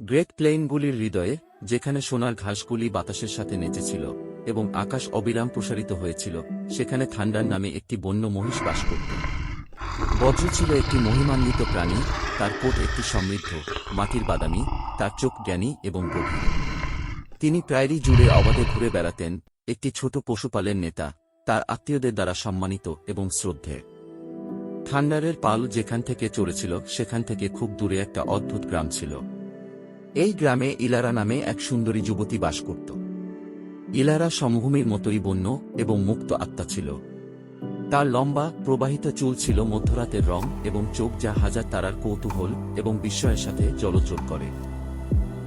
Great প্লেইনগুলির হৃদয়ে, যেখানে সোনার ঘাসগুলি বাতাসের সাথে নেচেছিল, এবং আকাশ অবিরাম প্রসারিত হয়েছিল, সেখানে থান্ডার নামে একটি বন্য মহিষ বাস করত। বজ্র ছিল একটি মহিমান্বিত প্রাণী, তার কোট একটি সমৃদ্ধ, মাটির বাদামি, তার চোখ জ্ঞানী এবং গভীর। তিনি প্রায়রই জুড়ে অবাধে ঘুরে বেড়াতেন, একটি ছোট পশুপালের নেতা, তার আত্মীয়দের দ্বারা সম্মানিত এবং শ্রদ্ধে থান্ডারের পাল যেখান থেকে চড়েছিল, সেখান থেকে খুব দূরে একটা অদ্ভুত গ্রাম ছিল। এই গ্রামে ইলারা নামে এক সুন্দরী যুবতী বাস করত। ইলারা সমভূমির মতোই বন্য এবং মুক্ত আত্মা ছিল। তার লম্বা, প্রবাহিত চুল ছিল মধ্যরাতের রং এবং চোখ যা হাজার তারার কৌতূহল এবং বিস্ময়ের সাথে জলচোট করে।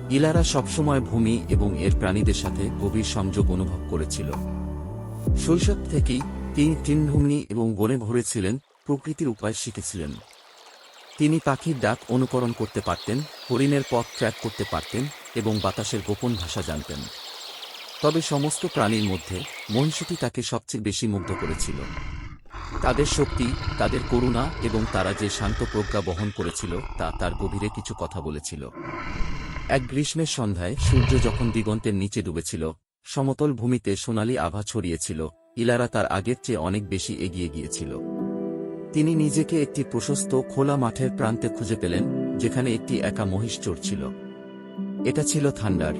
ইলারা সবসময় ভূমি এবং এর প্রাণীদের সাথে গভীর সংযোগ অনুভব করেছিল। শৈশব থেকেই তিনি তৃণভূমি এবং বনে ভরেছিলেন প্রকৃতির উপায় শিখেছিলেন। তিনি পাখির ডাক অনুকরণ করতে পারতেন, হরিণের পথ ট্র্যাক করতে পারতেন এবং বাতাসের গোপন ভাষা জানতেন। তবে সমস্ত প্রাণীর মধ্যে মহিষটি তাকে সবচেয়ে বেশি মুগ্ধ করেছিল। তাদের শক্তি, তাদের করুণা এবং তারা যে শান্ত প্রজ্ঞা বহন করেছিল তা তার গভীরে কিছু কথা বলেছিল। এক গ্রীষ্মের সন্ধ্যায় সূর্য যখন দিগন্তের নিচে ডুবেছিল, সমতল ভূমিতে সোনালি আভা ছড়িয়েছিল, ইলারা তার আগের চেয়ে অনেক বেশি এগিয়ে গিয়েছিল। তিনি নিজেকে একটি প্রশস্ত, খোলা মাঠের প্রান্তে খুঁজে পেলেন, যেখানে একটি একা মহিষ চড়ছিল এটা ছিল থান্ডার।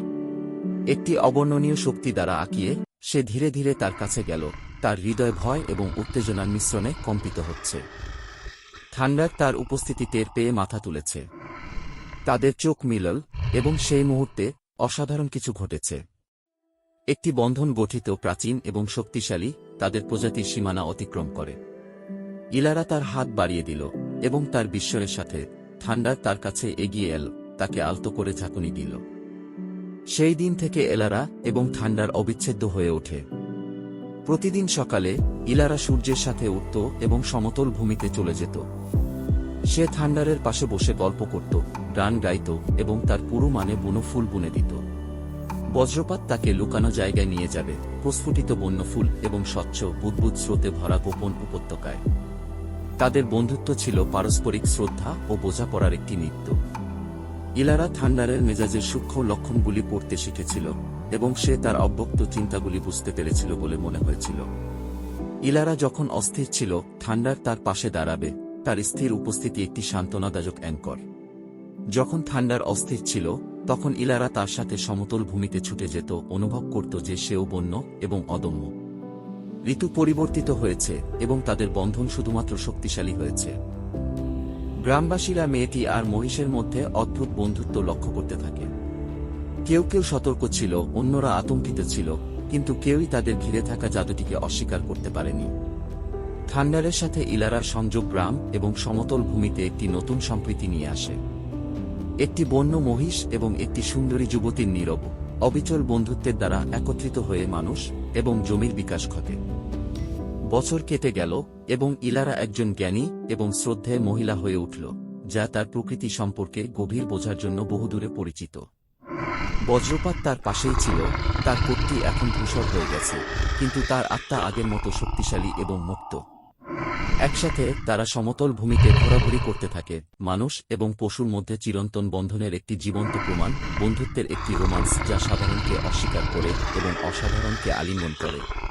একটি অবর্ণনীয় শক্তি দ্বারা আঁকিয়ে, সে ধীরে ধীরে তার কাছে গেল। তার হৃদয় ভয় এবং উত্তেজনার মিশ্রণে কম্পিত হচ্ছে। থান্ডার তার উপস্থিতি টের পেয়ে মাথা তুলেছে। তাদের চোখ মিলল, এবং সেই মুহূর্তে অসাধারণ কিছু ঘটেছে। একটি বন্ধন গঠিত, প্রাচীন এবং শক্তিশালী, তাদের প্রজাতির সীমানা অতিক্রম করে। ইলারা তার হাত বাড়িয়ে দিল এবং তার বিস্ময়ের সাথে থান্ডার তার কাছে এগিয়ে এল, তাকে আলতো করে ঝাঁকুনি দিল। সেই দিন থেকে এলারা এবং ঠান্ডার অবিচ্ছেদ্য হয়ে ওঠে। প্রতিদিন সকালে ইলারা সূর্যের সাথে উঠত এবং সমতল ভূমিতে চলে যেত। সে থান্ডারের পাশে বসে গল্প করত, গান গাইত এবং তার পুরো মানে বুনো ফুল বুনে দিত। বজ্রপাত তাকে লুকানো জায়গায় নিয়ে যাবে, প্রস্ফুটিত বন্য ফুল এবং স্বচ্ছ, বুদ্বুদ স্রোতে ভরা গোপন উপত্যকায়। তাদের বন্ধুত্ব ছিল পারস্পরিক শ্রদ্ধা ও বোঝাপড়ার একটি নৃত্য। ইলারা থান্ডারের মেজাজের সূক্ষ্ম লক্ষণগুলি পড়তে শিখেছিল এবং সে তার অব্যক্ত চিন্তাগুলি বুঝতে পেরেছিল বলে মনে হয়েছিল। ইলারা যখন অস্থির ছিল, থান্ডার তার পাশে দাঁড়াবে, তার স্থির উপস্থিতি একটি সান্ত্বনাদায়ক অ্যাঙ্কর। যখন থান্ডার অস্থির ছিল, তখন ইলারা তার সাথে সমতল ভূমিতে ছুটে যেত, অনুভব করত যে সেও বন্য এবং অদম্য। ঋতু পরিবর্তিত হয়েছে এবং তাদের বন্ধন শুধুমাত্র শক্তিশালী হয়েছে। গ্রামবাসীরা মেয়েটি আর মহিষের মধ্যে অদ্ভুত বন্ধুত্ব লক্ষ্য করতে থাকে। কেউ কেউ সতর্ক ছিল, অন্যরা আতঙ্কিত ছিল, কিন্তু কেউই তাদের ঘিরে থাকা জাদুটিকে অস্বীকার করতে পারেনি। থান্ডারের সাথে ইলারার সংযোগ গ্রাম এবং সমতল ভূমিতে একটি নতুন সম্প্রীতি নিয়ে আসে। একটি বন্য মহিষ এবং একটি সুন্দরী যুবতীর নীরব অবিচল বন্ধুত্বের দ্বারা একত্রিত হয়ে মানুষ এবং জমির বিকাশ ঘটে। বছর কেটে গেল এবং ইলারা একজন জ্ঞানী এবং শ্রদ্ধেয় মহিলা হয়ে উঠল, যা তার প্রকৃতি সম্পর্কে গভীর বোঝার জন্য বহুদূরে পরিচিত। বজ্রপাত তার পাশেই ছিল, তার কোটটি এখন ধূসর হয়ে গেছে, কিন্তু তার আত্মা আগের মতো শক্তিশালী এবং মুক্ত। একসাথে তারা সমতল ভূমিতে ঘোরাঘুরি করতে থাকে, মানুষ এবং পশুর মধ্যে চিরন্তন বন্ধনের একটি জীবন্ত প্রমাণ, বন্ধুত্বের একটি রোমান্স যা সাধারণকে অস্বীকার করে এবং অসাধারণকে আলিঙ্গন করে।